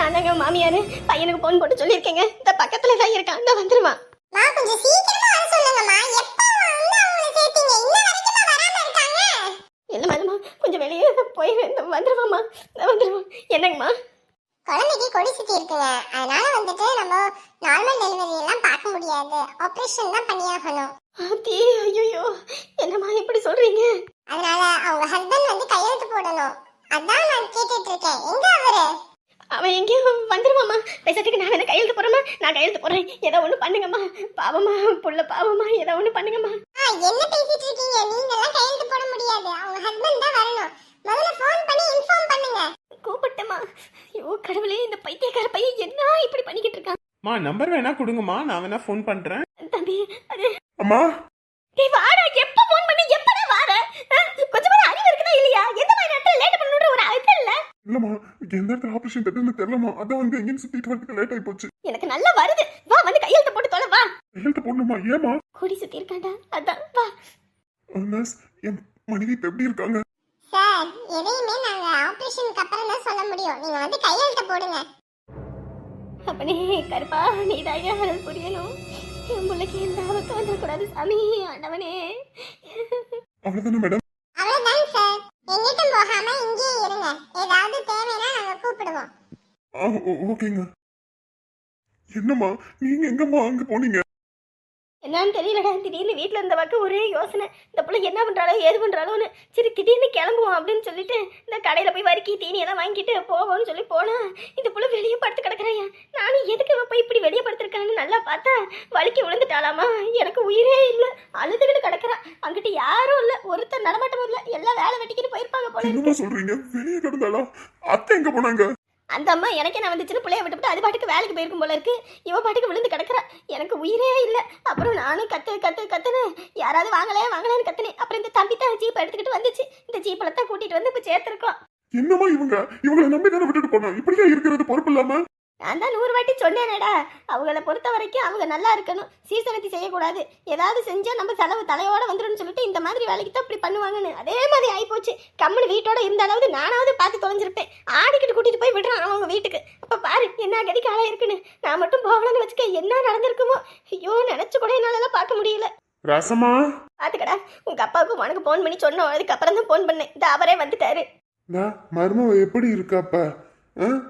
நான் தாங்க மாமியார். பையனுக்கு போன் போட்டு சொல்லியிருக்கேங்க. இந்த பக்கத்துல தான் இருக்கான். இந்த வந்துருவான் மா கொஞ்சம் சீக்கிரமா வர சொல்லுங்கம்மா. எப்போ வந்து அவங்கள சேர்த்தீங்க? இன்ன வரைக்கும் வராம இருக்காங்க? இல்லை மேடமா கொஞ்சம் வெளியே இந்த வந்துருவாம்மா. வந்துருவான் என்னங்கம்மா? குழந்தைக்கு கொடி சுத்தி இருக்குங்க. அதனால வந்துட்டு நம்ம நார்மல் டெலிவரி எல்லாம் பார்க்க முடியாது. ஆபரேஷன் தான் பண்ணியாகணும். ஆத்தி ஐயோ என்னம்மா இப்படி சொல்றீங்க? அதனால அவங்க ஹஸ்பண்ட் வந்து கையெழுத்து போடணும். அதான் நான் கேட்டுட்டு இருக்கேன். எங்க அவரு? அவன் எங்கேயும் வந்துருவாம்மா. பேசுறதுக்கு நான் என்ன கையெழுத்து போறேம்மா நான் கையெழுத்து போறேன் ஏதோ ஒன்று பண்ணுங்கம்மா. பாவமா புள்ள பாவமா ஏதோ ஒன்று பண்ணுங்கம்மா. ஆ, என்ன பேசிட்டு இருக்கீங்க? நீங்க எல்லாம் கையெழுத்து போட முடியாது. அவங்க ஹஸ்பண்ட் தான் வரணும். முதல்ல ஃபோன் பண்ணி இன்ஃபார்ம் பண்ணுங்க. கூப்பிட்டேம்மா. ஐயோ கடவுளே இந்த பைத்தியக்கார பையன் என்ன இப்படி பண்ணிக்கிட்டு இருக்கான்? மா நம்பர் வேணா கொடுங்கம்மா. நான் வேணா ஃபோன் பண்றேன். தம்பி அது அம்மா? டேய் வாடா. எப்ப ஃபோன் பண்ணி எப்படா வார? கொஞ்சம் இருக்குதா இல்லையா? எந்த மாதிரி நேரத்துல லேட் பண்ணணும்ன்ற ஒரு இது இல்ல. இல்லம்மா எந்த இடத்துல ஆபரேஷன் தட்டுன்னு தெரியலமா அதான் வந்து எங்கேயும் சுத்திட்டு வரதுக்கு லேட் ஆகி போச்சு எனக்கு நல்லா வருது. வா வந்து கையெழுத்து போட்டு தொலை வா. கையெழுத்து போடணுமா? ஏமா கொடி சுத்தி இருக்காண்டா? அதான் வா. நர்ஸ் என் மனைவி இப்ப எப்படி இருக்காங்க? சார் எதையுமே நாங்க ஆபரேஷனுக்கு அப்புறம் தான் சொல்ல முடியும். நீங்க வந்து கையெழுத்து போடுங்க. அப்பனே கருப்பா நீ தாயா அருள் புரியணும். என் பிள்ளைக்கு எந்த ஆபத்தும் வந்துடக்கூடாது சாமி ஆண்டவனே. அவ்வளவுதானே மேடம் அவ்வளவுதான் எங்கிட்டும் போகாம இங்கேயே இருங்க. ஏதாவது தேவைன்னா நாங்க கூப்பிடுவோம். ஓகேங்க. என்னம்மா நீங்க எங்கம்மா அங்க போனீங்க? என்னன்னு தெரியலடா. திடீர்னு வீட்டில் இருந்த பக்கம் ஒரே யோசனை. இந்த பிள்ளை என்ன பண்ணுறாளோ ஏது பண்ணுறாளோன்னு சரி திடீர்னு கிளம்புவோம் அப்படின்னு சொல்லிட்டு இந்த கடையில் போய் வறுக்கி தீனி எல்லாம் வாங்கிட்டு போவோம்னு சொல்லி போனேன் இந்த பிள்ளை வெளியே படுத்து கிடக்குறையா நானும் எதுக்கு போய் இப்படி வெளியே படுத்துருக்கான்னு நல்லா பார்த்தா வலிக்கு விழுந்துட்டாளாமா. எனக்கு உயிரே இல்லை. அழுதுகிட்டு கிடக்குறா. அங்கிட்டு யாரும் இல்லை. ஒருத்தர் நடமாட்டமும் இல்லை. எல்லாம் வேலை வெட்டிக்கிட்டு போயிருப்பாங்க போல சொல்றீங்க? வெளியே கிடந்தாளா? அத்தை எங்க போனாங்க? அந்த அம்மா எனக்கு நான் வந்துச்சுன்னு பிள்ளைய விட்டுவிட்டு அது பாட்டுக்கு வேலைக்கு போயிருக்கும் போல இருக்கு. இவன் பாட்டுக்கு விழுந்து கிடக்குறா. எனக்கு உயிரே இல்லை. அப்புறம் நானும் கத்து கத்து கத்துன்னு யாராவது வாங்கலே வாங்கலேன்னு கத்துனேன். அப்புறம் இந்த தம்பி தான் ஜீப் எடுத்துக்கிட்டு வந்துச்சு. இந்த ஜீப்பில் தான் கூட்டிட்டு வந்து இப்போ சேர்த்துருக்கோம். என்னமா இவங்க? இவங்களை நம்பி தானே விட்டுட்டு போனோம்? இப்படியே இருக்கிறது பொறுப்பு இல்லாம? நான் தான் நூறு வாட்டி சொன்னேனேடா. அவங்கள பொறுத்த வரைக்கும் அவங்க நல்லா இருக்கணும். சீசனத்தி செய்யக்கூடாது. ஏதாவது செஞ்சா நம்ம செலவு தலையோட வந்துரும்னு சொல்லிட்டு இந்த மாதிரி வேலைக்கு தான் இப்படி பண்ணுவாங்கன்னு. அதே மாதிரி ஆயிப்போச்சு. கம்முனு வீட்டோட இருந்தாலாவது நானாவது பார்த்து தொலைஞ்சிருப்பேன். ஆடிக்கிட்டு கூட்டிட்டு போய் விடுறான் அவங்க வீட்டுக்கு. அப்ப பாரு என்ன கதி காலம் இருக்குன்னு. நான் மட்டும் போகலன்னு வச்சுக்க என்ன நடந்திருக்குமோ? ஐயோ நினைச்சு கூட என்னாலலாம் பார்க்க முடியல. ரசமா பாத்துக்கடா உங்க அப்பாவுக்கும் உனக்கு ஃபோன் பண்ணி சொன்னோம். அதுக்கப்புறம் தான் ஃபோன் பண்ணேன். இந்த அவரே வந்துட்டாரு. மருமவ எப்படி இருக்காப்ப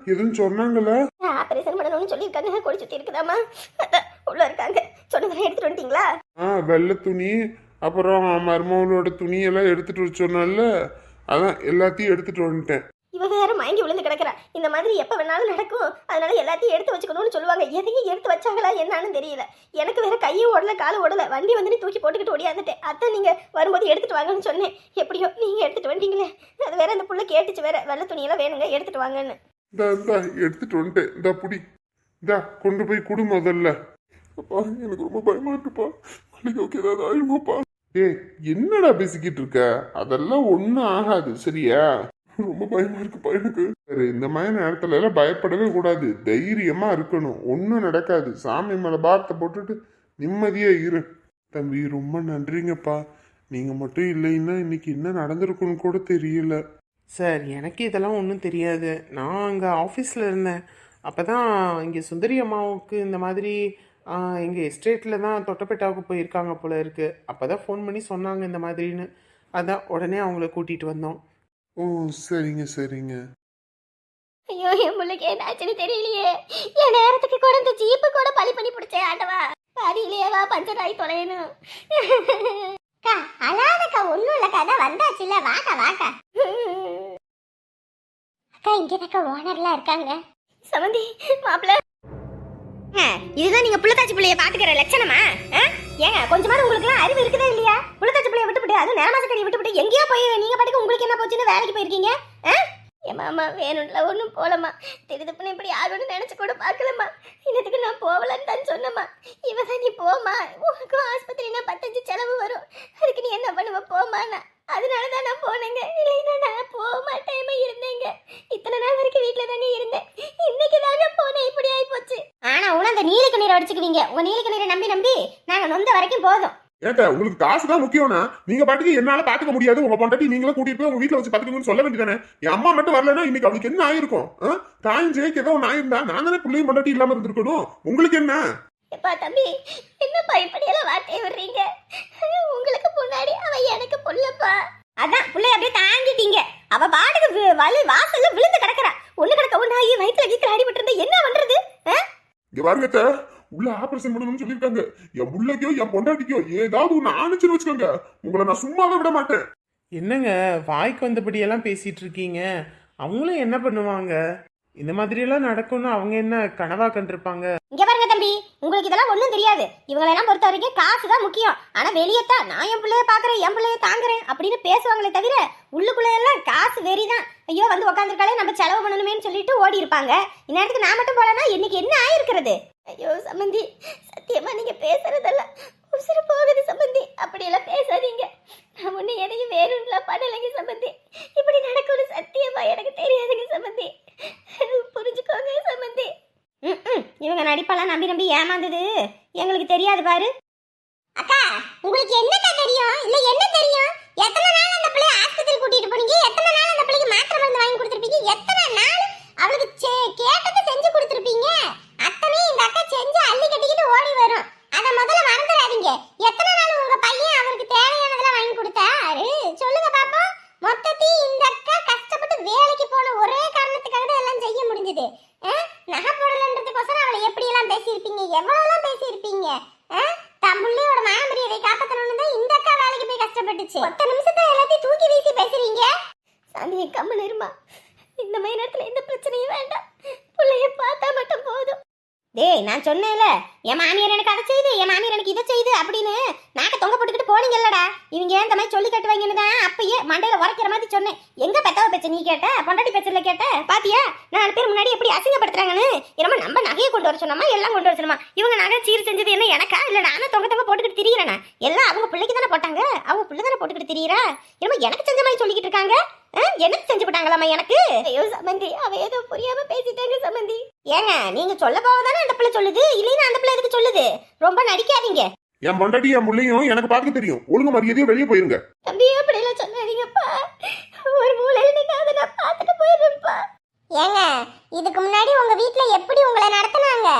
எதுவும் சொன்னாங்களா ஆபரேஷன் பண்ணணும்னு சொல்லியிருக்காங்க. கொடி சுத்தி இருக்குதாம்மா. அதான் உள்ள இருக்காங்க. சொன்னதெல்லாம் எடுத்துட்டு வந்துட்டீங்களா? ஆ வெள்ளை துணி அப்புறம் மருமவளோட துணியெல்லாம் எடுத்துட்டு வர சொன்னல அதான் எல்லாத்தையும் எடுத்துட்டு வந்துட்டேன். இவ வேற மயங்கி விழுந்து கிடக்குறா. இந்த மாதிரி எப்ப வேணாலும் நடக்கும். அதனால எல்லாத்தையும் எடுத்து வச்சுக்கணும்னு சொல்லுவாங்க. எதையும் எடுத்து வச்சாங்களா என்னன்னு தெரியல. எனக்கு வேற கையும் ஓடல காலும் ஓடல. வண்டி வந்து தூக்கி போட்டுக்கிட்டு ஓடியாந்துட்டேன். அதான் நீங்க வரும்போது எடுத்துட்டு வாங்கன்னு சொன்னேன். எப்படியோ நீங்க எடுத்துட்டு வந்தீங்களே. அது வேற அந்த புள்ள கேட்டுச்சு வேற. வெள்ளை துணியெல்லாம் வேணுங்க எடுத்துட்டு வாங்கன்னு. இந்தா இந்தா எடுத்துட்டு வந்துட்டேன். இந்தா புடி. இந்தா கொண்டு போய் குடு முதல்ல. அப்பா எனக்கு ரொம்ப பயமா இருக்குப்பா. மல்லிகாவுக்கு ஏதாவது ஆயிடுமாப்பா. டேய் என்னடா பேசிக்கிட்டு இருக்க? அதெல்லாம் ஒன்றும் ஆகாது சரியா? ரொம்ப பயமா இருக்குப்பா எனக்கு. சரி இந்த மாதிரி நேரத்துல எல்லாம் பயப்படவே கூடாது. தைரியமா இருக்கணும். ஒன்றும் நடக்காது. சாமி மேல பாரத்தை போட்டுட்டு நிம்மதியா இரு. தம்பி ரொம்ப நன்றிங்கப்பா. நீங்க மட்டும் இல்லைன்னா இன்னைக்கு என்ன நடந்திருக்குன்னு கூட தெரியல. சார் எனக்கு இதெல்லாம் ஒன்றும் தெரியாது. நான் அங்கே ஆஃபீஸில் இருந்தேன். அப்போ தான் இங்கே சுந்தரி அம்மாவுக்கு இந்த மாதிரி எங்கள் எஸ்டேட்டில் தான் தொட்டப்பேட்டாவுக்கு போயிருக்காங்க போல இருக்குது அப்போ தான் ஃபோன் பண்ணி சொன்னாங்க இந்த மாதிரின்னு. அதான் உடனே அவங்கள கூட்டிகிட்டு வந்தோம். ஓ சரிங்க சரிங்க. ஐயோ என் பிள்ளைக்கு என்னாச்சுன்னு தெரியலையே. என் நேரத்துக்கு கூட இந்த ஜீப்பு கூட பழி பண்ணி பிடிச்சே ஆண்டவா. பாதியிலேயே வா பஞ்சர் ஆகி தொலையணும். அக்கா அழாதக்கா ஒண்ணும் இல்லைக்கா. அதான் வந்தாச்சுல வாக்கா வாக்கா. அக்கா இங்கதாக்கா ஓனர்லாம் இருக்காங்க. சமந்தி மாப்பிள்ள. இதுதான் நீங்க புள்ளத்தாச்சி பிள்ளைய பாத்துக்கிற லட்சணமா? ஆ? ஏங்க கொஞ்சமாவது உங்களுக்குலாம் அறிவு இருக்குதா இல்லையா? புள்ளத்தாச்சி பிள்ளைய விட்டுவிட்டு அதுவும் நேரமாசக்கறியை விட்டுவிட்டு எங்கேயோ போய் நீங்க பாட்டுக்கு உங்களுக்கு என்ன போச்சுன்னு வேலைக்கு போயிருக்கீங்க? ஆ? மாமா வேணும்ல ஒன்றும் போகலம்மா திருதுப்புன்னு இப்படி ஆகணும்னு நினச்சி கூட பார்க்கலம்மா. இன்னத்துக்கு நான் போகலன்னு தான் சொன்னம்மா. இவன் தான் நீ போமா உனக்கும் ஆஸ்பத்திரினா பத்தஞ்சு செலவு வரும். அதுக்கு நீ என்ன பண்ணுவ? போமாண்ணா அதனால தான் நான் போனேங்க. இல்லைன்னா நான் போக மாட்டேமா இருந்தேங்க. இத்தனை நாள் வரைக்கும் வீட்டில் தாங்க இருந்தேன். இன்னைக்கு தாங்க போனேன். இப்படி ஆகி போச்சு ஆனால் உன அந்த நீலக்கு நீரை அடிச்சுக்குவீங்க. உங்கள் நீலக்கு நீரை நம்பி நம்பி நாங்கள் நொந்த வரைக்கும் போதும். ஏட்ட உங்களுக்கு காசு தான் முக்கியம்னா நீங்க பாட்டுக்கு என்னால பாத்துக்க முடியாது. உங்க பொண்டாட்டி நீங்களும் கூட்டிட்டு போய் உங்க வீட்டுல வச்சு பாத்துக்கணும்னு சொல்ல வேண்டியதானே என் அம்மா மட்டும் வரலன்னா இன்னைக்கு அவளுக்கு என்ன ஆயிருக்கும்? தாயும் ஜெயிக்கு ஏதோ ஒன்று ஆயிருந்தா நான் தானே பிள்ளையும் பொண்டாட்டி இல்லாம இருந்திருக்கணும். உங்களுக்கு என்ன? எப்பா தம்பி என்னப்பா இப்படியெல்லாம் வார்த்தையை விடுறீங்க? உங்களுக்கு முன்னாடி அவ எனக்கு புள்ளப்பா அதான் புள்ளைய அப்படியே தாங்கிட்டீங்க. அவ பாட்டுக்கு வலி வாசல்ல விழுந்து கிடக்குறா. ஒண்ணு கிடக்க ஒண்ணாகி வயிற்றுல கீத்துல அடிபட்டு இருந்தா என்ன பண்றது? இங்க பாருங்க உள்ள ஆபரேஷன் பண்ணணும்னு சொல்லியிருக்காங்க. என் புள்ளைக்கோ என் பொண்டாட்டிக்கோ ஏதாவது ஒண்ணு ஆணுச்சுன்னு வச்சுக்கோங்க. உங்களை நான் சும்மாவே விட மாட்டேன். என்னங்க வாய்க்கு வந்தபடியெல்லாம் பேசிட்டு இருக்கீங்க? அவங்களும் என்ன பண்ணுவாங்க? இந்த மாதிரியெல்லாம் நடக்கும்னு அவங்க என்ன கனவா கண்டிருப்பாங்க? இங்க பாருங்க தம்பி உங்களுக்கு இதெல்லாம் ஒண்ணும் தெரியாது. இவங்களெல்லாம் பொறுத்த வரைக்கும் காசு தான் முக்கியம். ஆனா வெளியத்தான் நான் என் பிள்ளைய பாக்குறேன் என் பிள்ளைய தாங்குறேன் அப்படின்னு பேசுவாங்களே தவிர உள்ளுக்குள்ள எல்லாம் காசு வெறிதான். ஐயோ வந்து உட்காந்துருக்காலே நம்ம செலவு பண்ணணுமேன்னு சொல்லிட்டு ஓடி இருப்பாங்க இந்நேரத்துக்கு நான் மட்டும் போலனா இன்னைக்கு என்ன ஆயிருக்கிறது? ஐயோ சம்பந்தி சத்தியமா நீங்க பேசுறதெல்லாம் உசுறு போகுது சம்பந்தி அப்படியெல்லாம் பேசாதீங்க. நான் ஒண்ணு எதையும் வேணும்லாம் பண்ணலைங்க சம்பந்தி இப்படி நடக்கும்னு சத்தியமா எனக்கு தெரியாதுங்க சம்பந்தி புரிஞ்சுக்கோங்க சம்பந்தி ம்ம். இவங்க நடிப்பெல்லாம் நம்பி நம்பி ஏமாந்தது. எங்களுக்கு தெரியாது பாரு. அக்கா உங்களுக்கு என்னக்கா தெரியும்? இல்ல என்ன தெரியும்? எத்தனை நாள் அந்த பிள்ளைய ஆஸ்பத்திரி கூட்டிட்டு போனீங்க? எத்தனை நாள் அந்த பிள்ளைக்கு மாத்திரை மருந்து வாங்கி கொடுத்துருப்பீங்க? எத்தனை நாள் அவளுக்கு செ- கேட்டதை செஞ்சு கொடுத்துருப்பீங்க. அத்தனையும் இந்த அக்கா செஞ்சு அள்ளி கட்டிக்கிட்டு ஓடி வரும். அதை முதல்ல மறந்துடாதீங்க. எத்தனை நாள் உங்க பையன் அவருக்கு தேவையானதெல்லாம் வாங்கி கொடுத்தாரு சொல்லுங்க பாப்போம் மொத்தத்தையும் இந்த அக்கா கஷ்டப்பட்டு வேலைக்கு போன ஒரே காரணத்துக்காக தான் எல்லாம் செய்ய முடிஞ்சது நகை போடலன்றதுக்கோசரம் அவளை எப்படி எல்லாம் பேசியிருப்பீங்க எவ்வளவு பேசியிருப்பீங்க ஆ? தன் புள்ளையோட மாமரியாதை காப்பாத்தணும்னு தான் இந்த அக்கா வேலைக்கு போய் கஷ்டப்பட்டுச்சு ஒத்த நிமிஷத்துல எல்லாத்தையும் தூக்கி வீசி பேசுறீங்க சாந்தி கம்மன் இருமா இந்த மாதிரி நேரத்துல எந்த பிரச்சனையும் வேண்டாம் பிள்ளைய பார்த்தா மட்டும் போதும் டேய் நான் சொன்னேன்ல என் மாமியார் எனக்கு அதை செய்து என் மாமியார் எனக்கு இதை செய்து அப்படின்னு நாக்க தொங்க போட்டுக்கிட்டு போனீங்கல்லடா. இவங்க ஏன் மாதிரி சொல்லி கட்டுவாங்கன்னு தான் அப்பயே மண்டையில உரைக்கிற மாதிரி சொன்னேன். எங்க பெத்தவ பேச்ச நீ கேட்ட? பொண்டாட்டி பேச்சல கேட்ட? பாத்தியா? நாலு பேர் முன்னாடி எப்படி அசிங்கப்படுத்துறாங்கன்னு? என்னமோ நம்ம நகையை கொண்டு வர சொன்னோமா எல்லாம் கொண்டு வர சொன்னோமா? இவங்க நகை சீர் செஞ்சது என்ன எனக்கா? இல்ல நானும் தொங்க தொங்க போட்டுக்கிட்டு திரியறேனா? எல்லாம் அவங்க பிள்ளைக்கு தானே போட்டாங்க? அவங்க பிள்ளை தானே போட்டுக்கிட்டு திரியிறா? என்னமோ எனக்கு செஞ்ச மாதிரி சொல்லிக்கிட்டு இருக்காங்க? எனக்கு செஞ்சு போட்டாங்களாமா எனக்கு? ஐயோ சமந்தி அவ ஏதோ புரியாம பேசிட்டாங்க சமந்தி. ஏங்க நீங்க சொல்ல போவதானே அந்த பிள்ளை சொல்லுது? இல்லைன்னா அந்த பிள்ளை எதுக்கு சொல்லுது? ரொம்ப நடிக்காதீங்க. என் பொண்டாட்டி என் பிள்ளையும் எனக்கு பார்க்க தெரியும். ஒழுங்கு மரியாதையா வெளியே போயிருங்க. தம்பி அப்படிலாம் சொல்லாதீங்கப்பா. ஒரு மூலையில நீங்க அதை நான் பார்த்துட்டு போயிடுறேன்ப்பா. ஏங்க இதுக்கு முன்னாடி உங்க வீட்ல எப்படி உங்களை நடத்துனாங்க?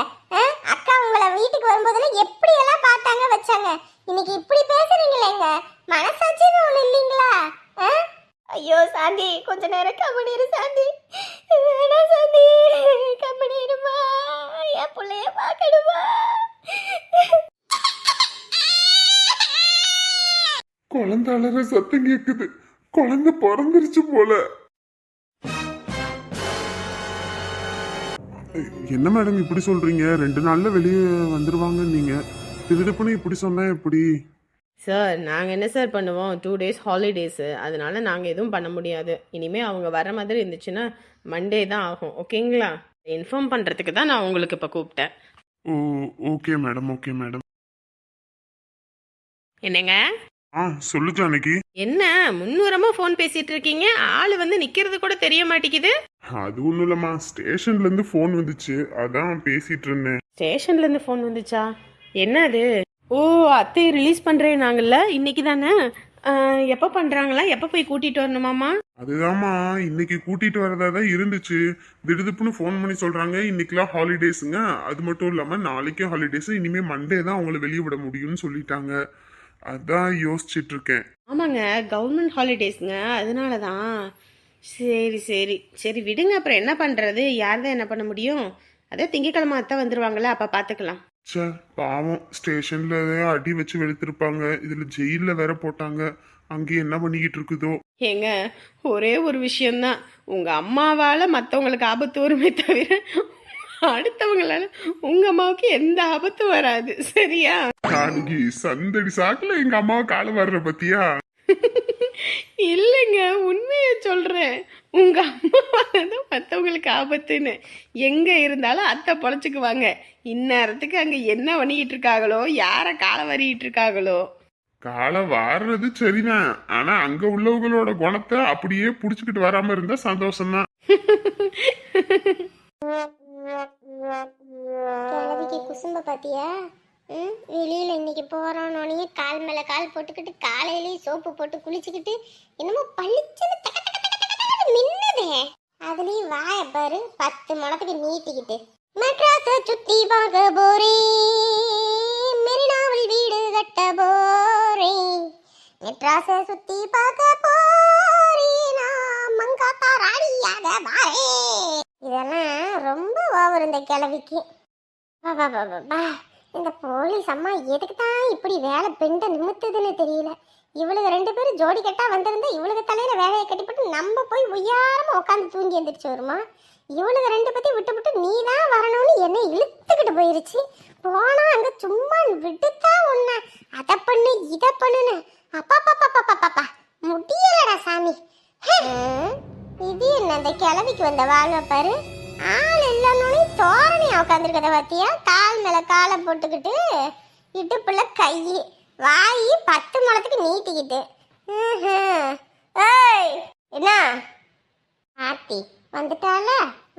அக்கா உங்களை வீட்டுக்கு வரும்போதெல்லாம் எப்படி எல்லாம் பார்த்தாங்க வச்சாங்க? இன்னைக்கு இப்படி பேசுறீங்களேங்க. மனசாட்சின்னு ஒண்ணு இல்லைங்களா? ஆ? ஐயோ சாந்தி கொஞ்ச நேரம் கம்மனி இரு சாந்தி. வேணாம் சாந்தி. இருமா என் பிள்ளைய பார்க்கணுமா? குழந்தை அலற சத்தம் கேக்குது. குழந்தை பிறந்துருச்சு போல. என்ன மேடம் இப்படி சொல்றீங்க? ரெண்டு நாள்ல வெளியே வந்துருவாங்க நீங்க திருடுப்புன்னு இப்படி சொன்னா எப்படி? சார் நாங்கள் என்ன சார் பண்ணுவோம்? டூ டேஸ் ஹாலிடேஸு அதனால நாங்கள் எதுவும் பண்ண முடியாது. இனிமேல் அவங்க வர மாதிரி இருந்துச்சுன்னா மண்டே தான் ஆகும். ஓகேங்களா இன்ஃபார்ம் பண்ணுறதுக்கு தான் நான் உங்களுக்கு இப்போ கூப்பிட்டேன். ஓ ஓகே மேடம் ஓகே மேடம் என்னங்க? ஆ சொல்லு ஜானகி என்ன? முன்னுரமாக ஃபோன் பேசிட்டு இருக்கீங்க? ஆள் வந்து நிற்கிறது கூட தெரிய மாட்டேங்குது. அது ஒண்ணும் இல்லம்மா. ஸ்டேஷன்ல இருந்து ஃபோன் வந்துச்சு. அதான் பேசிட்டு இருந்தேன். ஸ்டேஷன்லேருந்து ஃபோன் வந்துச்சா? என்ன அது ஓ அத்தையை ரிலீஸ் பண்ணுறேன் நாங்கள்ல இன்னைக்கு தானே? எப்போ பண்ணுறாங்களா எப்போ போய் கூட்டிகிட்டு வரணுமாம்மா அதுதாம்மா. இன்னைக்கு கூட்டிட்டு வரதா தான் இருந்துச்சு. திடுதுப்புன்னு ஃபோன் பண்ணி சொல்றாங்க. இன்னைக்கெல்லாம் ஹாலிடேஸுங்க அது மட்டும் இல்லாம நாளைக்கும் ஹாலிடேஸ் இனிமே மண்டே தான் அவங்கள வெளியே விட முடியும்னு சொல்லிட்டாங்க. அதான் யோசிச்சுட்டு இருக்கேன். ஆமாங்க. கவர்மெண்ட் ஹாலிடேஸ்ங்க அதனால தான். சரி சரி. சரி விடுங்க. அப்புறம் என்ன பண்ணுறது யார் தான் என்ன பண்ண முடியும்? அதே திங்கக்கிழமை அத்தை வந்துருவாங்கல்ல. அப்போ பார்த்துக்கலாம் ச்சே பாவம். ஸ்டேஷன்ல அடி வச்சு வெளுத்திருப்பாங்க. இதுல ஜெயில வேற போட்டாங்க. அங்கே என்ன பண்ணிக்கிட்டு இருக்குதோ? ஏங்க ஒரே ஒரு விஷயம்தான். உங்கள் அம்மாவால் மற்றவங்களுக்கு ஆபத்து வருமே தவிர அடுத்தவங்களால உங்கள் அம்மாவுக்கு எந்த ஆபத்தும் வராது. சரியா? நாளைக்கு சந்தடி சாக்குல எங்க அம்மாவை காலை வர்ற பத்தியா? இல்லைங்க உண்மையை சொல்கிறேன் உங்கள் அம்மாவால தான் மற்றவங்களுக்கு ஆபத்துன்னு எங்கே இருந்தாலும் அத்தை பொழைச்சிக்குவாங்க. இந்நேரத்துக்கு அங்கே என்ன பண்ணிக்கிட்டு இருக்காங்களோ யாரை காலை வரிக்கிட்டு இருக்காங்களோ காலை வாடுறது சரிதான் ஆனா அங்க உள்ளவங்களோட குணத்தை அப்படியே புடிச்சுக்கிட்டு வராம இருந்தா சந்தோஷம்தான். கிழவிக்கு குசும்ப பாத்தியா? ம் வெளியில் இன்னைக்கு போகிறோன்னே கால் மேலே கால் போட்டுக்கிட்டு காலையிலேயே சோப்பு போட்டு குளிச்சுக்கிட்டு என்னமோ பளிச்சுன்னு மின்னுதே அதுலேயும் வாய பாரு பத்து முளத்துக்கு நீட்டிக்கிட்டு. மெட்ராஸை சுற்றி பார்க்க போறே. மெரினாவில் வீடு கட்ட போறே. மெட்ராஸை சுற்றி பார்க்க போறே. நான் மங்காத்தா ராணியாக வாரே. இதெல்லாம் ரொம்ப ஓவர் இந்த கிழவிக்கு. வா, இந்த போலீஸ் அம்மா எதுக்கு தான் இப்படி வேலை பெண்டை நிமித்துதுன்னு தெரியல. இவளுக்கு ரெண்டு பேரும் ஜோடி கட்டா வந்திருந்தா இவளுக்கு தலையில வேலையை கட்டிப்பட்டு நம்ம போய் உயாரமா உட்காந்து தூங்கி எந்திரிச்சு வருமா? இவளுக்கு ரெண்டு பத்தி விட்டு விட்டு நீ தான் வரணும்னு என்னை இழுத்துக்கிட்டு போயிருச்சு. போனா அங்க சும்மா விட்டுத்தான் உன்ன. அதை பண்ணு இதை பண்ணுன்னு. அப்பா பாப்பா பாப்பா பாப்பா முடியலடா சாமி. இது என்ன அந்த கிழவிக்கு வந்த வாழ்வை பாரு. ஆள் இல்லைன்னு தோரணையா உட்காந்துருக்கத பார்த்தியா கால் மேல காலை போட்டுக்கிட்டு இடுப்புல கை. வாய் பத்து முளத்துக்கு நீட்டிக்கிட்டு. ஏய் என்ன? ஆத்தி வந்துட்டால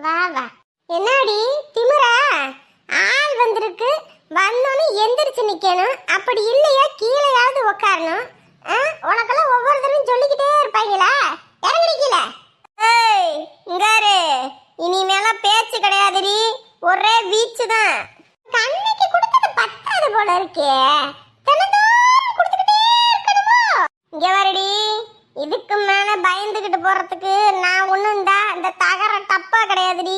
வா வா. என்னடி திமிரா? ஆள் வந்திருக்கு. வந்தோன்னு எந்திரிச்சு நிக்கணும். அப்படி இல்லையா? கீழேயாவது உட்காரணும் ஆ, உனக்கெல்லாம் ஒவ்வொரு தடவையும் சொல்லிக்கிட்டே இருப்பாங்களா? இறங்கி கீழே ஏய் இங்காரு இனிமேல பேச்சு கிடையாதுடி. ஒரே வீச்சு தான் கண்ணைக்கு கொடுத்தது பத்தாது போல இருக்கே. தினந்தோறும் இங்க வரடி. இதுக்கு மேல பயந்துகிட்டு போறதுக்கு நான் ஒண்ணும் இந்த தகர டப்பா கிடையாதுடி.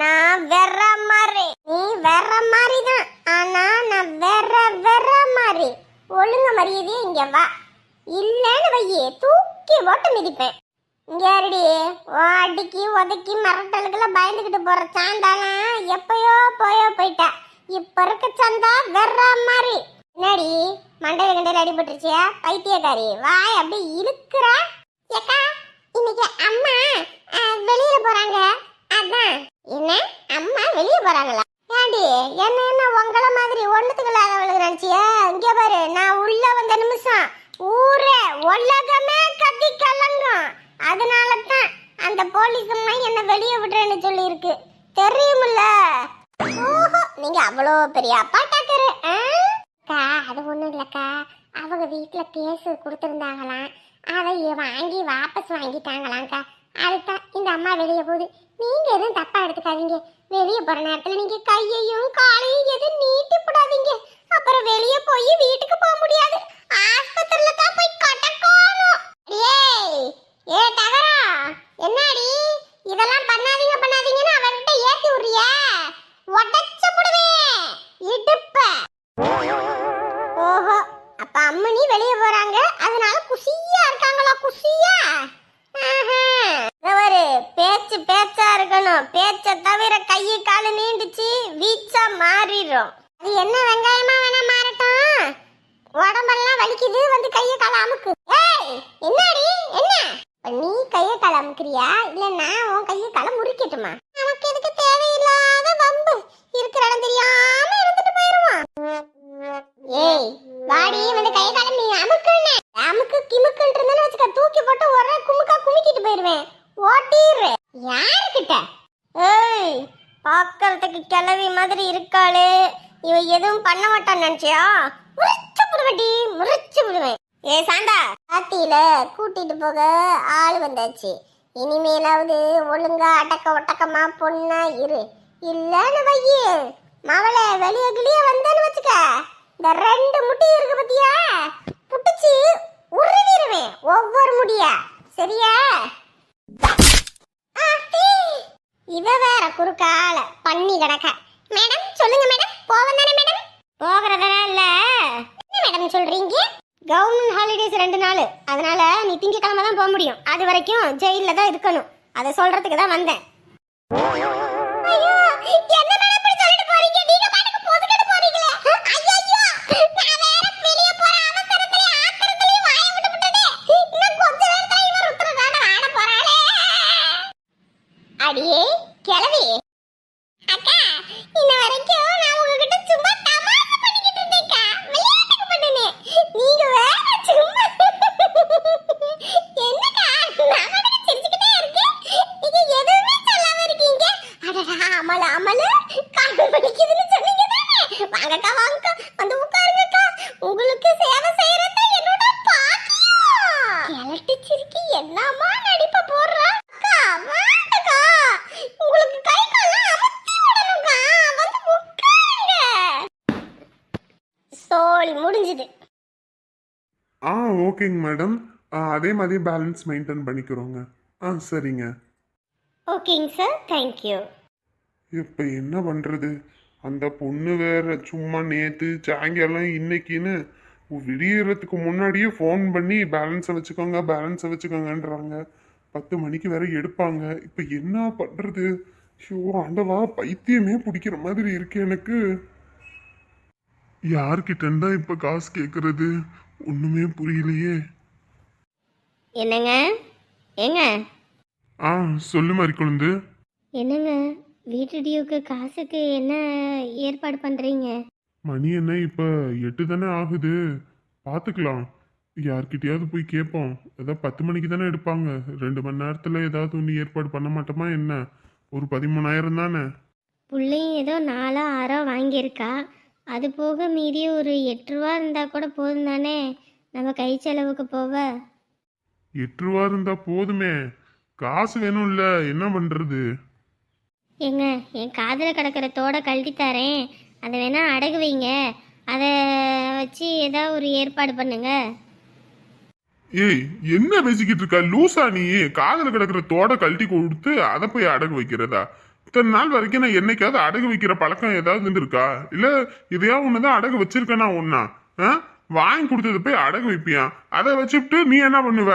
நான் வெற மாதிரி. நீ வெற மாதிரி தான் ஆனா நான் வெற வெற மாதிரி. ஒழுங்க மரியாதையே இங்க வா. இல்லைன்னு வையே தூக்கி போட்டு மிதிப்பேன். இங்கே யாருடி அடிக்கி உதக்கி மரட்டலுக்கெல்லாம் பயந்துக்கிட்டு போகிற சாண்டாலாம் எப்பயோ போயோ போயிட்டா. இப்போ இருக்க சந்தா வெற மாதிரி. என்னடி? மண்டையில கண்டையில அடிபட்டுருச்சியா? பைத்தியக்காரி. வாய் அப்படியே இழுக்கிறா? ஏக்கா இன்னைக்கு அம்மா வெளியில போறாங்க. அதான். என்ன? அம்மா வெளிய போறாங்களா? ஏண்டி என்ன என்ன உங்கள மாதிரி ஒண்ணுத்துக்கு அவளுக்கு நினைச்சியா? இங்க பாரு நான் உள்ள வந்த நிமிஷம் ஊரே உலகமே கத்தி கலங்கும். அதனால தான் அந்த போலீஸ் அம்மா என்ன வெளியே விடுறேன்னு சொல்லியிருக்கு. தெரியுமில்ல? ஓஹோ நீங்க அவ்வளோ பெரிய அப்பாட்டாக்கரு அக்கா அது ஒன்றும் இல்லைக்கா. அவங்க வீட்டில் கேஸு கொடுத்துருந்தாங்களாம். அதை வாங்கி வாபஸ் வாங்கிட்டாங்களாம்க்கா. அதுதான் இந்த அம்மா வெளியே போகுது. நீங்க எதுவும் தப்பா எடுத்துக்காதீங்க. வெளியே போகிற நேரத்தில் நீங்க கையையும் காலையும் எதுவும் நீட்டி போடாதீங்க. அப்புறம் வெளியே போய் வீட்டுக்கு போக முடியாது. ஆஸ்பத்திரியில் தான் போய் கட்டக்கோணும் ஏய் ஏ தகரா என்னடி? இதெல்லாம் பண்ணாதீங்க பண்ணாதீங்கன்னு அவர்கிட்ட ஏற்றி விடுறியா? உடச்சு அம்மனி வெளியே போறாங்க. அதனால குஷியா இருக்காங்களா குஷியா? ஆஹா. பேச்சு பேச்சா இருக்கணும். பேச்ச தவிர கையை காலு நீண்டுச்சு வீச்சா மாறிடும். அது என்ன வெங்காயமா வேணா மாறட்டும். உடம்பெல்லாம் வலிக்குது வந்து கையை கால அமுக்கு. ஏய் என்னடி என்ன? நீ கையை கால அமுக்கிறியா? இல்ல நான் உன் கையை கால முறிக்கட்டுமா? நமக்கு எதுக்கு தேவையில்லாத வம்பு. இருக்கிற இடம் தெரியாம இருந்துட்டு போயிருவான் வாடி வந்து கை கால நீ அமுக்குன்னு. அமுக்கு கிமுக்குன்னு வச்சுக்க தூக்கி போட்டு ஒரே குமுக்கா குமிக்கிட்டு போயிருவேன். ஓட்டிடுற யாருக்கிட்ட? ஏய் பார்க்கறதுக்கு கிளவி மாதிரி இருக்காளே. இவ எதுவும் பண்ண மாட்டான்னு நினைச்சியா? முறிச்சு விடுவேடி முறிச்சு விடுவேன் ஏ சாண்டா ஆத்தியில கூட்டிட்டு போக ஆள் வந்தாச்சு. இனிமேலாவது ஒழுங்கா அடக்க ஒட்டக்கமா பொண்ணா இரு. இல்லன்னு வையே. மவளை வெளியே கிளியே வந்தேன்னு வச்சுக்க. இந்த ரெண்டு முட்டி இருக்கு பத்தியா? புடிச்சு உருவிடுவேன். ஒவ்வொரு முடியா? சரியா? இவ வேற குறுக்கால பண்ணி கிடக்க. மேடம் சொல்லுங்க மேடம். போவன் தானே மேடம்? போகிறதெல்லாம் இல்ல. என்ன மேடம் சொல்றீங்க? கவர்மெண்ட் ஹாலிடேஸ் ரெண்டு நாள். அதனால நீ திங்கக்கிழமை தான் போக முடியும். அது வரைக்கும் ஜெயில தான் இருக்கணும். அதை சொல்றதுக்கு தான் வந்தேன். ஐயோ என்ன மேடம் இப்படி சொல்லிட்டு போறீங்க நீங்க பாட்டுக்கு பொதுக்கிட்டு போறீங்களே ஐயோ நான் வேற வெளிய போற அவசரத்துல ஆத்திரத்துல வாயை விட்டு விட்டனே இன்னும் கொஞ்ச நேரத்துல இவன் ருத்ரதான ஆட போறாளே அடியே கிளவி அக்கா இன்ன வரைக்கும் நான் உங்ககிட்ட சும்மா தமாஷு பண்ணிக்கிட்டு இருந்தேன்க்கா விளையாட்டுக்கு பண்ணுனேன் நீங்க வேற சும்மா என்னக்கா நான் மட்டும் சிரிச்சுக்கிட்டே இருக்கேன் நீங்க எதுவுமே சொல்லாம இருக்கீங்க அடடா அமல அமல கால் வலிக்குதுன்னு சொன்னீங்க தானே வாங்கக்கா வாங்கக்கா ஓகேங்க மேடம் அதே மாதிரி பேலன்ஸ் மெயின்டைன் பண்ணிக்கிறோங்க. ஆ சரிங்க. ஓகேங்க சார் தேங்க்யூ இப்போ என்ன பண்ணுறது அந்த பொண்ணு வேற சும்மா நேற்று சாயங்காலம் இன்னைக்குன்னு விடியறதுக்கு முன்னாடியே ஃபோன் பண்ணி பேலன்ஸை வச்சுக்கோங்க பேலன்ஸை வச்சுக்கோங்கன்றாங்க. பத்து மணிக்கு வேற எடுப்பாங்க. இப்போ என்ன பண்ணுறது ஷோ ஆண்டவா பைத்தியமே பிடிக்கிற மாதிரி இருக்கு எனக்கு. யார்கிட்ட இருந்தா இப்போ காசு கேட்கறது ஒன்றுமே புரியலையே. என்னங்க? ஏங்க? ஆ சொல்லு மாதிரி குழந்து. என்னங்க? வீட்டு டியூக்கு காசுக்கு என்ன ஏற்பாடு பண்ணுறீங்க மணி என்ன இப்போ எட்டு தானே ஆகுது. பார்த்துக்கலாம் யார்கிட்டயாவது போய் கேட்போம் ஏதாவது பத்து மணிக்கு தானே எடுப்பாங்க. ரெண்டு மணி நேரத்தில் ஏதாவது ஒன்று ஏற்பாடு பண்ண மாட்டோமா என்ன? ஒரு பதிமூணாயிரம் தானே. பிள்ளையும் ஏதோ நாலோ ஆறோ வாங்கியிருக்கா. அது போக மீதி ஒரு எட்டு ரூபா இருந்தால் கூட போதும் தானே? நம்ம கை செலவுக்கு போக. எட்டு ரூபா இருந்தா போதுமே. காசு வேணும்ல என்ன பண்ணுறது ஏங்க என் காதில் கிடக்கிற தோடை கழட்டி தரேன். அதை வேணா அடகு வைங்க. அதை வச்சு ஏதாவது ஒரு ஏற்பாடு பண்ணுங்க. ஏய் என்ன பேசிக்கிட்டு இருக்கா? லூசா நீ. காதில் கிடக்குற தோட கழட்டி கொடுத்து அதை போய் அடகு வைக்கிறதா? இத்தனை நாள் வரைக்கும் நான் என்னைக்காவது அடகு வைக்கிற பழக்கம் ஏதாவது இருந்திருக்கா? இல்ல இதையா ஒண்ணுதான் அடகு வச்சிருக்கேனா ஒன்னா? வாங்கி கொடுத்தது போய் அடகு வைப்பியா? அதை வச்சுட்டு நீ என்ன பண்ணுவ?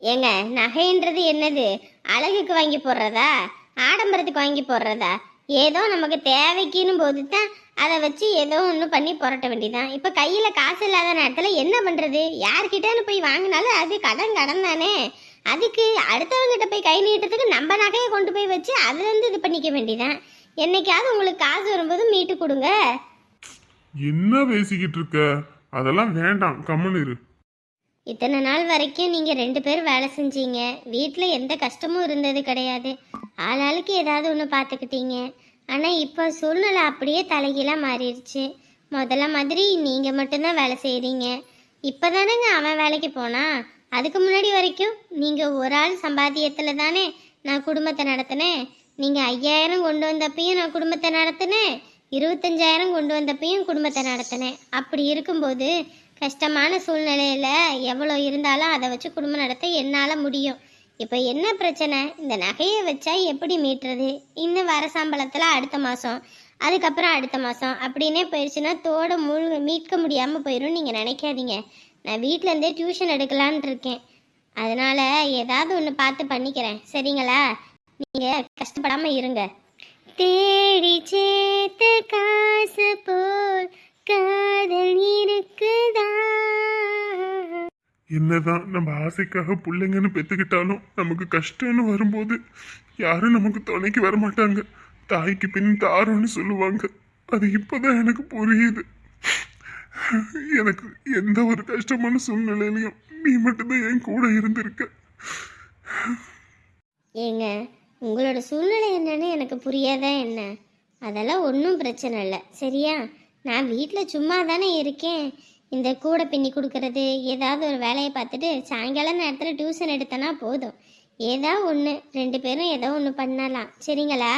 ஏங்க நகைன்றது என்னது? அழகுக்கு வாங்கி போடுறதா? ஆடம்பரத்துக்கு வாங்கி போடுறதா? ஏதோ நமக்கு தேவைக்குன்னு போது தான் அதை வச்சு ஏதோ ஒன்று பண்ணி புரட்ட வேண்டியதான் இப்போ கையில் காசு இல்லாத நேரத்தில் என்ன பண்ணுறது யார்கிட்டன்னு போய் வாங்கினாலும் அது கடன் கடன் தானே. அதுக்கு அடுத்தவங்ககிட்ட போய் கை நீட்டுறதுக்கு நம்ம நகையை கொண்டு போய் வச்சு அதுலேருந்து இது பண்ணிக்க வேண்டியதான் என்னைக்காவது உங்களுக்கு காசு வரும்போது மீட்டு கொடுங்க. என்ன பேசிக்கிட்டு இருக்க? அதெல்லாம் வேண்டாம். கம்முன்னு இரு. இத்தனை நாள் வரைக்கும் நீங்கள் ரெண்டு பேரும் வேலை செஞ்சீங்க. வீட்டில் எந்த கஷ்டமும் இருந்தது கிடையாது. ஆளாளுக்கு ஏதாவது ஒன்று பார்த்துக்கிட்டீங்க ஆனால் இப்போ சூழ்நிலை அப்படியே தலைகீழாக மாறிடுச்சு. முதல்ல மாதிரி நீங்கள் மட்டும்தான் வேலை செய்கிறீங்க இப்போ தானேங்க அவன் வேலைக்கு போனா? அதுக்கு முன்னாடி வரைக்கும் நீங்கள் ஒரு ஆள் சம்பாத்தியத்தில் தானே நான் குடும்பத்தை நடத்தினேன். நீங்கள் ஐயாயிரம் கொண்டு வந்தப்பையும் நான் குடும்பத்தை நடத்தினேன். இருபத்தஞ்சாயிரம் கொண்டு வந்தப்பையும் குடும்பத்தை நடத்தினேன். அப்படி இருக்கும்போது கஷ்டமான சூழ்நிலையில் எவ்வளோ இருந்தாலும் அதை வச்சு குடும்பம் நடத்த என்னால் முடியும். இப்போ என்ன பிரச்சனை? இந்த நகையை வச்சா எப்படி மீட்டுறது? இன்னும் வர சம்பளத்தில் அடுத்த மாதம் அதுக்கப்புறம் அடுத்த மாதம் அப்படின்னே போயிடுச்சுன்னா தோட முழு மீட்க முடியாமல் போயிடும் நீங்கள் நினைக்காதீங்க. நான் வீட்டிலேருந்தே டியூஷன் எடுக்கலான் இருக்கேன். அதனால் ஏதாவது ஒன்று பார்த்து பண்ணிக்கிறேன். சரிங்களா? நீங்கள் கஷ்டப்படாமல் இருங்க. தேடி சேத்த காசு போல் காதல் இருக்குதா? என்னதான் நம்ம ஆசைக்காக பிள்ளைங்கன்னு பெத்துக்கிட்டாலும் நமக்கு கஷ்டம்னு வரும்போது யாரும் நமக்கு துணைக்கு வர மாட்டாங்க தாய்க்கு பின் தாரோன்னு சொல்லுவாங்க. அது இப்போதான் எனக்கு புரியுது. எனக்கு எந்த ஒரு கஷ்டமான சூழ்நிலையிலையும் நீ மட்டும்தான் என் கூட இருந்திருக்க. ஏங்க உங்களோட சூழ்நிலை என்னன்னு எனக்கு புரியாதா என்ன? அதெல்லாம் ஒன்றும் பிரச்சனை இல்லை. சரியா? நான் வீட்டில் சும்மா தானே இருக்கேன். இந்த கூடை பின்னி கொடுக்கறது ஏதாவது ஒரு வேலையை பார்த்துட்டு சாயங்காலம் நேரத்தில் டியூஷன் எடுத்தனா போதும். ஏதாவது ஒன்று ரெண்டு பேரும் ஏதோ ஒன்று பண்ணலாம். சரிங்களா?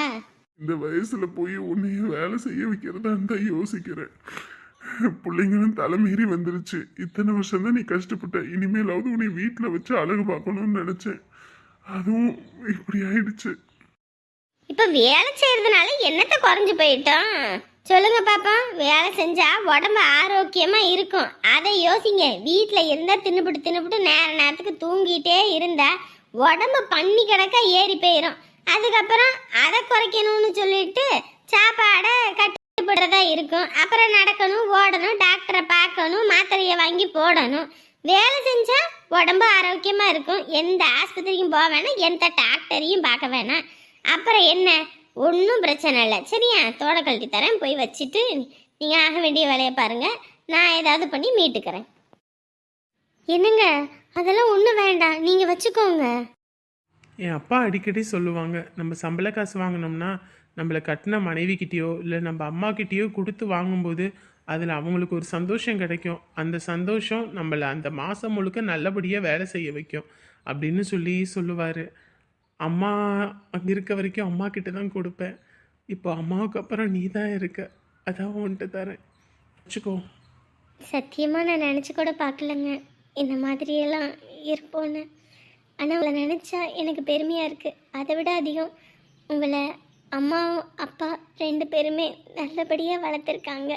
இந்த வயசுல போய் உன்னைய வேலை செய்ய வைக்கிறதான்னு தான் யோசிக்கிறேன். பிள்ளைங்களும் தலைமீறி வந்துருச்சு. இத்தனை வருஷம் தான் நீ கஷ்டப்பட்ட. இனிமேலாவது உன்னை வீட்டில் வச்சு அழகு பார்க்கணும்னு நினைச்சேன். அதுவும் இப்படி ஆயிடுச்சு. இப்போ வேலை செய்யறதுனால என்னத்தை குறைஞ்சு போயிட்டோம்? சொல்லுங்க பாப்பா. வேலை செஞ்சா உடம்பு ஆரோக்கியமா இருக்கும். அதை யோசிங்க. வீட்டில் இருந்தா தின்னுபிட்டு தின்னுபிட்டு நேர நேரத்துக்கு தூங்கிட்டே இருந்தா உடம்பு பண்ணி கிடக்க ஏறி போயிடும் அதுக்கப்புறம் அதை குறைக்கணும்னு சொல்லிட்டு சாப்பாடை கட்டுப்படுறதா இருக்கும். அப்புறம் நடக்கணும் ஓடணும் டாக்டரை பார்க்கணும் மாத்திரையை வாங்கி போடணும். வேலை செஞ்சா உடம்பு ஆரோக்கியமா இருக்கும். எந்த ஆஸ்பத்திரிக்கும் போக வேணாம் எந்த டாக்டரையும் பார்க்க வேணாம். அப்புறம் என்ன? ஒன்றும் பிரச்சனை இல்லை. சரியா தோட கழட்டி தரேன். போய் வச்சுட்டு நீங்கள் ஆக வேண்டிய வேலையை பாருங்கள் நான் ஏதாவது பண்ணி மீட்டுக்கிறேன். என்னங்க? அதெல்லாம் ஒன்றும் வேண்டாம். நீங்கள் வச்சுக்கோங்க. என் அப்பா அடிக்கடி சொல்லுவாங்க நம்ம சம்பள காசு வாங்கினோம்னா நம்மளை கட்டின மனைவிக்கிட்டேயோ இல்லை நம்ம அம்மாக்கிட்டேயோ கொடுத்து வாங்கும்போது அதில் அவங்களுக்கு ஒரு சந்தோஷம் கிடைக்கும். அந்த சந்தோஷம் நம்மளை அந்த மாதம் முழுக்க நல்லபடியாக வேலை செய்ய வைக்கும் அப்படின்னு சொல்லி சொல்லுவார். அம்மா அங்கே இருக்க வரைக்கும் அம்மா கிட்ட தான் கொடுப்பேன். இப்போ அம்மாவுக்கு அப்புறம் நீ தான் இருக்க. அதான் உன்ட்டு தரேன். வச்சுக்கோ. சத்தியமாக நான் நினச்சி கூட பார்க்கலங்க. இந்த மாதிரியெல்லாம் இருப்போன்னு. ஆனால் உங்களை நினச்சா எனக்கு பெருமையாக இருக்குது அதை விட அதிகம் உங்களை அம்மாவும் அப்பா ரெண்டு பேருமே நல்லபடியாக வளர்த்துருக்காங்க.